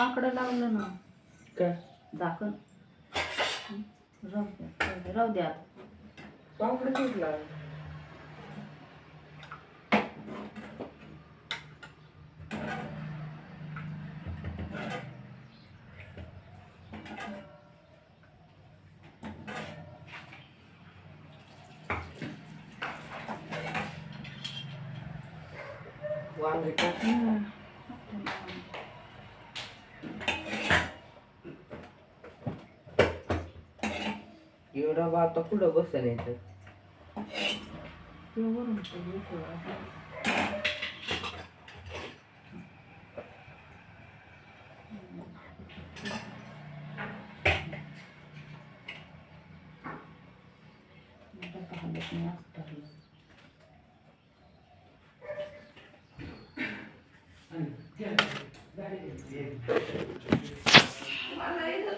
वाकडं लावलं ना. काय? झाकण हं, राहू द्या राहू द्या, तुटला वांगे टाक एवढा बा आता कुठं हालत नाही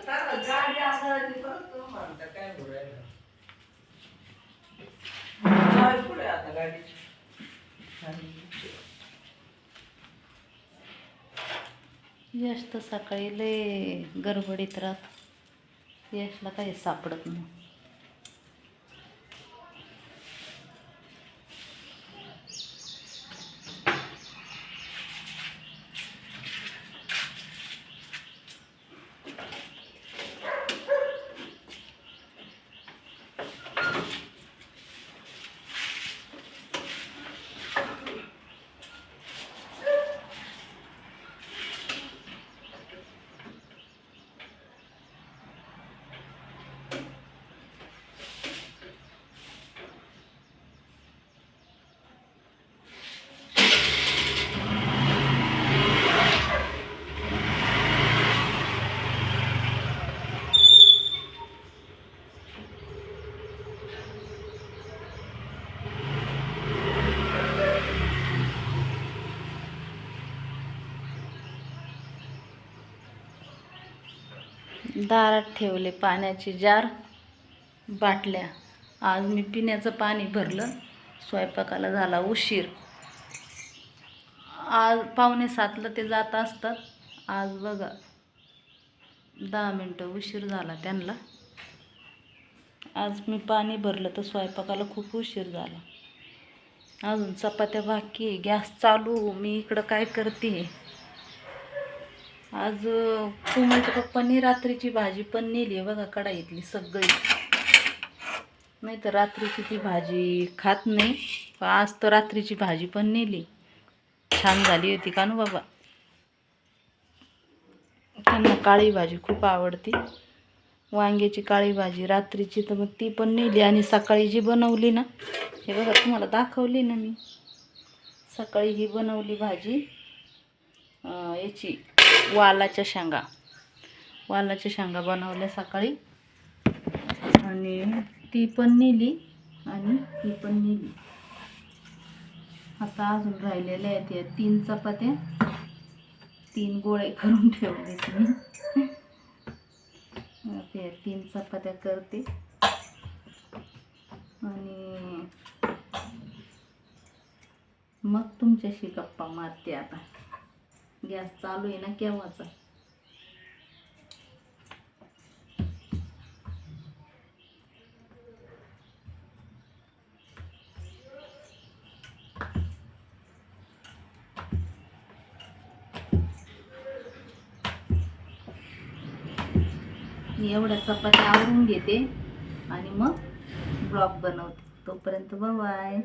तारा गाडी यश तर सकाळी लय गडबडीत राहत. यशला काही सापडत नाही. दारात ठेवले पाण्याचे जार बाटल्या. आज मी पिण्याचं पाणी भरलं. स्वयंपाकाला झाला उशीर. आज पावणे सातला ते जात असतात. आज बघा दहा मिनटं उशीर झाला त्यांना. आज मी पाणी भरलं तर स्वयंपाकाला खूप उशीर झाला. अजून चपात्या बाकी गॅस चालू. मी इकडं काय करते? आज कोमलच्या पप्पांनी रात्रीची भाजी पण नेली आहे बघा कढाईतली सगळी. नाही तर रात्रीची ती भाजी खात नाही. आज तर रात्रीची भाजी पण नेली. छान झाली होती का नु बाबा? त्यांना काळी भाजी खूप आवडते. वांग्याची काळी भाजी रात्रीची तर मग ती पण नेली आणि सकाळी जी बनवली ना हे बघा तुम्हाला दाखवली ना मी. सकाळी ही बनवली भाजी. याची वालाच्या शेंगा. वालाच्या शेंगा बनवल्या सकाळी. आणि ती पण नेली आणि ती पण नेली. आता अजून राहिलेल्या आहेत या तीन चपात्या. तीन गोळे करून ठेवले मी. ते तीन चपात्या करते. आणि मग तुमच्याशी गप्पा मारते आता. गॅस चालू आहे ना केव्हाचा? मी एवढ्या चपात्या आवरून घेते आणि मग ब्लॉग बनवते. तोपर्यंत बाय